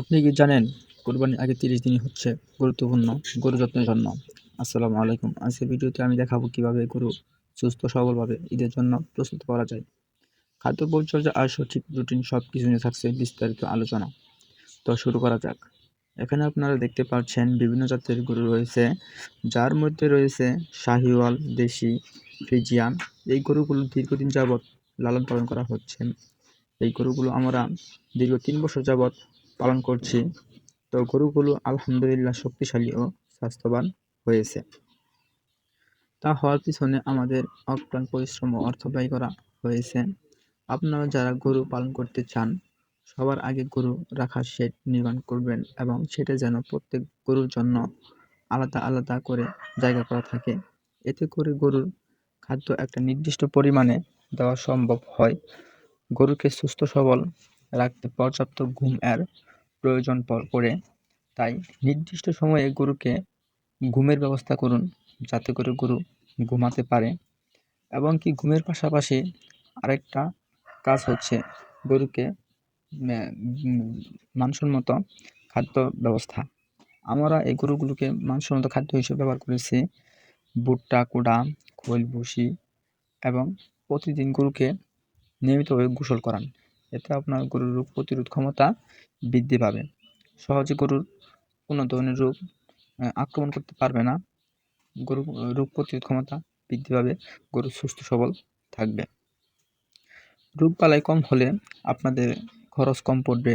আপনি কি জানেন কোরবানির আগে তিরিশ দিনই হচ্ছে গুরুত্বপূর্ণ গরু যত্নের জন্য? আসসালামু আলাইকুম। আজকের ভিডিওতে আমি দেখাবো কীভাবে গরু সুস্থ সবলভাবে ঈদের জন্য প্রস্তুত করা যায়। খাদ্য পরিচর্যা আর সঠিক রুটিন সব কিছু নিয়ে থাকছে বিস্তারিত আলোচনা। তো শুরু করা যাক। এখানে আপনারা দেখতে পাচ্ছেন বিভিন্ন জাতের গরু রয়েছে, যার মধ্যে রয়েছে শাহিওয়াল, দেশি ফ্রিজিয়ান এই গরুগুলো দীর্ঘদিন যাবৎ লালন পালন করা হচ্ছে। এই গরুগুলো আমরা দীর্ঘ তিন বছর যাবৎ পালন করছি। তো গরুগুলো আলহামদুলিল্লাহ শক্তিশালী ও স্বাস্থ্যবান হয়েছে। তা হওয়ার পিছনে আমাদের অক্লান পরিশ্রম ও অর্থ ব্যয় করা হয়েছে। আপনারা যারা গরু পালন করতে চান, সবার আগে গরু রাখার শেড নির্মাণ করবেন এবং সেটা যেন প্রত্যেক গরুর জন্য আলাদা আলাদা করে জায়গা করা থাকে। এতে করে গরুর খাদ্য একটা নির্দিষ্ট পরিমাণে দেওয়া সম্ভব হয়। গরুকে সুস্থ সবল রাখতে পর্যাপ্ত ঘুম এর প্রয়োজন পড়ে। তাই নির্দিষ্ট সময়ে গরুকে ঘুমের ব্যবস্থা করুন, যাতে করে গরু ঘুমাতে পারে। এবং কি ঘুমের পাশাপাশি আরেকটা কাজ হচ্ছে গরুকে মানসম্মত খাদ্য ব্যবস্থা। আমরা এই গরুগুলোকে মানসম্মত খাদ্য হিসেবে ব্যবহার করেছি। ভুট্টা, কুড়া, খোল, ভুসি এবং প্রতিদিন গরুকে নিয়মিতভাবে গোসল করান। এতে আপনার গরুর রোগ প্রতিরোধ ক্ষমতা বৃদ্ধি পাবে। সহজে গরুর কোনো ধরনের রোগ আক্রমণ করতে পারবে না। গরু, রোগ প্রতিরোধ ক্ষমতা বৃদ্ধি পাবে। গরু সুস্থ, সবল থাকবে। রোগবালাই কম হলে আপনাদের খরচ কম পড়বে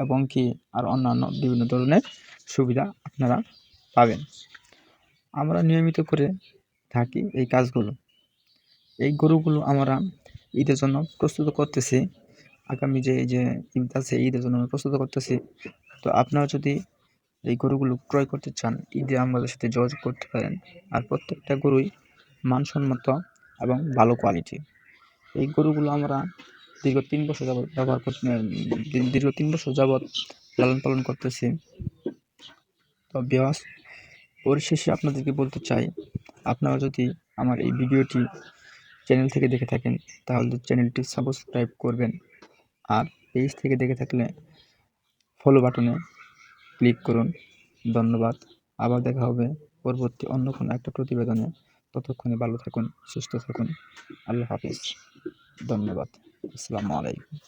এবং কি আর অন্যান্য বিভিন্ন ধরনের সুবিধা আপনারা পাবেন। আমরা নিয়মিত করে থাকি এই কাজগুলো। এই গরুগুলো আমরা ঈদের জন্য প্রস্তুত করতেছি। আগামী যে যে ঈদ আছে ঈদের জন্য আমরা প্রস্তুত করতেছি। তো আপনারা যদি এই গরুগুলো ক্রয় করতে চান, ঈদে আমাদের সাথে যোগাযোগ করতে পারেন। আর প্রত্যেকটা গরুই মানসম্মত এবং ভালো কোয়ালিটি এই গরুগুলো আমরা দীর্ঘ তিন বছর যাবৎ ব্যবহার করতে দীর্ঘ তিন বছর যাবৎ লালন পালন করতেছি। তো বিহাস পরিশেষে আপনাদেরকে বলতে চাই, আপনারা যদি আমার এই ভিডিওটি চ্যানেল থেকে দেখে থাকেন, তাহলে চ্যানেলটি সাবস্ক্রাইব করবেন। আর পেজ থেকে দেখে থাকলে ফলো বাটনে ক্লিক করুন। ধন্যবাদ। আবার দেখা হবে পরবর্তী অন্য কোনো একটা প্রতিবেদনে। ততক্ষণে ভালো থাকুন, সুস্থ থাকুন। আল্লাহ হাফিজ। ধন্যবাদ। আসসালামু আলাইকুম।